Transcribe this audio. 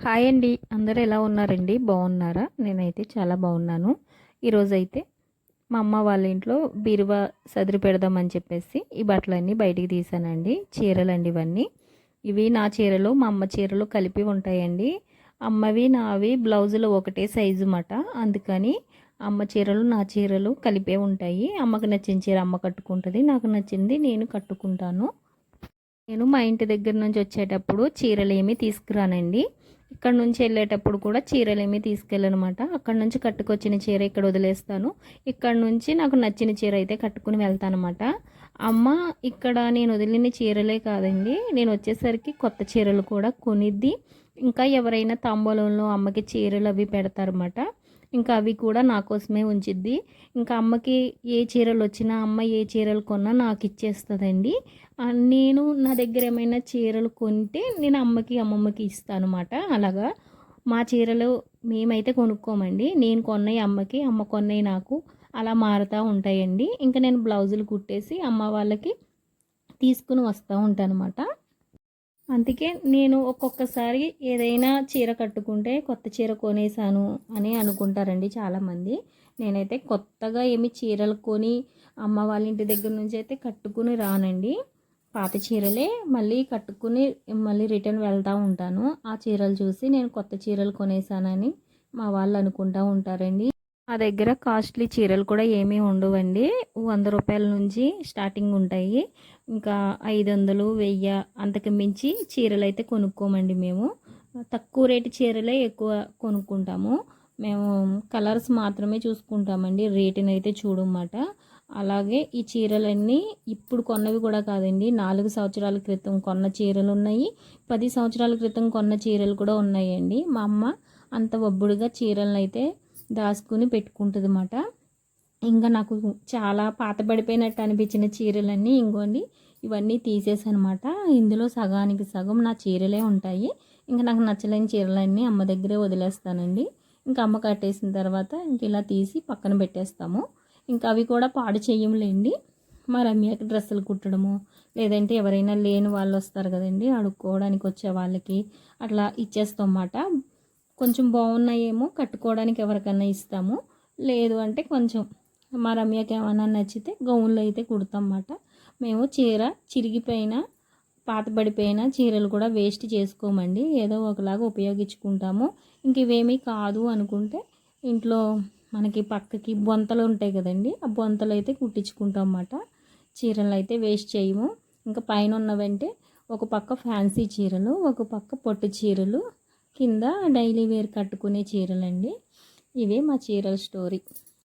Hi అండి. అందరూ ఎలా ఉన్నారండి? బాగున్నారా? నేనైతే చాలా బాగున్నాను. ఈరోజైతే మా అమ్మ వాళ్ళ ఇంట్లో బీరువా సదిరి పెడదామని చెప్పేసి ఈ బట్టలన్నీ బయటికి తీసానండి. అండి ఇవన్నీ. ఇవి నా చీరలు మా అమ్మ చీరలు కలిపి ఉంటాయండి. అమ్మవి నావి బ్లౌజులు ఒకటే సైజు మాట. అందుకని అమ్మ చీరలు నా చీరలు కలిపే ఉంటాయి. అమ్మకు నచ్చిన చీర అమ్మ కట్టుకుంటుంది నాకు నచ్చింది నేను కట్టుకుంటాను. నేను మా ఇంటి దగ్గర నుంచి వచ్చేటప్పుడు చీరలు ఏమీ తీసుకురానండి. ఇక్కడ నుంచి వెళ్ళేటప్పుడు కూడా చీరలు ఏమీ తీసుకెళ్ళనమాట. అక్కడ నుంచి కట్టుకొచ్చిన చీర ఇక్కడ వదిలేస్తాను. ఇక్కడ నుంచి నాకు నచ్చిన చీర అయితే కట్టుకుని వెళ్తానమాట. అమ్మ ఇక్కడ నేను వదిలిన చీరలే కాదండి. నేను వచ్చేసరికి కొత్త చీరలు కూడా కొనిద్ది. ఇంకా ఎవరైనా తాంబూలంలో అమ్మకి చీరలు అవి పెడతారన్నమాట. ఇంకా అవి కూడా నా కోసమే ఉంచిద్ది. ఇంకా అమ్మకి ఏ చీరలు వచ్చినా అమ్మ ఏ చీరలు కొన్నా నాకు ఇచ్చేస్తుందండి. నేను నా దగ్గర ఏమైనా చీరలు కొంటే నేను అమ్మకి అమ్మమ్మకి ఇస్తాను అనమాట అలాగా మా చీరలు మేమైతే కొనుక్కోమండి. నేను కొన్నవి అమ్మకి అమ్మ కొన్నవి నాకు. అలా మారుతూ ఉంటాయండి. ఇంకా నేను బ్లౌజులు కుట్టేసి అమ్మ వాళ్ళకి తీసుకుని వస్తూ ఉంటాను అనమాట అందుకే నేను ఒక్కొక్కసారి ఏదైనా చీర కట్టుకుంటే కొత్త చీర కొనేసాను అని అనుకుంటారండి చాలామంది. నేనైతే కొత్తగా ఏమి చీరలు కొని అమ్మ వాళ్ళ ఇంటి దగ్గర నుంచి అయితే కట్టుకుని రానండి. పాత చీరలే మళ్ళీ కట్టుకుని మళ్ళీ రిటర్న్ వెళ్తూ ఉంటాను. ఆ చీరలు చూసి నేను కొత్త చీరలు కొనేసానని మా వాళ్ళు అనుకుంటూ ఉంటారండి. మా దగ్గర కాస్ట్లీ చీరలు కూడా ఏమీ ఉండవండి. వంద రూపాయల నుంచి స్టార్టింగ్ ఉంటాయి. ఇంకా ఐదు వందలు వెయ్యి అంతకు మించి చీరలు అయితే కొనుక్కోమండి మేము. తక్కువ రేటు చీరలే ఎక్కువ కొనుక్కుంటాము. మేము కలర్స్ మాత్రమే చూసుకుంటామండి. రేటుని అయితే చూడమాట. అలాగే ఈ చీరలన్నీ ఇప్పుడు కొన్నవి కూడా కాదండి. నాలుగు సంవత్సరాల క్రితం కొన్న చీరలు ఉన్నాయి. పది సంవత్సరాల క్రితం కొన్న చీరలు కూడా ఉన్నాయండి. మా అమ్మ అంత ఒబ్బుడుగా చీరలను అయితే దాచుకుని పెట్టుకుంటుంది అన్నమాట ఇంకా నాకు చాలా పాతబడిపోయినట్టు అనిపించిన చీరలన్నీ ఇంకోండి ఇవన్నీ తీసేసనమాట ఇందులో సగానికి సగం నా చీరలే ఉంటాయి. ఇంకా నాకు నచ్చలేని చీరలన్నీ అమ్మ దగ్గరే వదిలేస్తానండి. ఇంకా అమ్మ కట్టేసిన తర్వాత ఇంక ఇలా తీసి పక్కన పెట్టేస్తాము. ఇంకా అవి కూడా పాడు చేయములేండి మా రమ్యకి డ్రెస్సులు కుట్టడము లేదంటే ఎవరైనా లేని వాళ్ళు వస్తారు కదండి అడుక్కోవడానికి వచ్చే వాళ్ళకి అట్లా ఇచ్చేస్తాం అన్నమాట కొంచెం బాగున్నాయేమో కట్టుకోవడానికి ఎవరికన్నా ఇస్తాము. లేదు అంటే కొంచెం మా రమ్యకి ఏమైనా నచ్చితే గౌన్లు అయితే కుడతాం మేము చీర చిరిగిపోయిన పాతబడిపోయిన చీరలు కూడా వేస్ట్ చేసుకోమండి. ఏదో ఒకలాగా ఉపయోగించుకుంటాము. ఇంక ఇవేమీ కాదు అనుకుంటే ఇంట్లో మనకి పక్కకి బొంతలు ఉంటాయి కదండి ఆ బొంతలు అయితే కుట్టించుకుంటాం అన్నమాట చీరలు అయితే వేస్ట్ చేయము. ఇంకా పైన ఉన్నవంటే ఒక పక్క ఫ్యాన్సీ చీరలు ఒక పక్క పొట్టు చీరలు కింద డైలీ వేర్ కట్టుకునే చీరలండి. ఇవే మా చీరల స్టోరీ.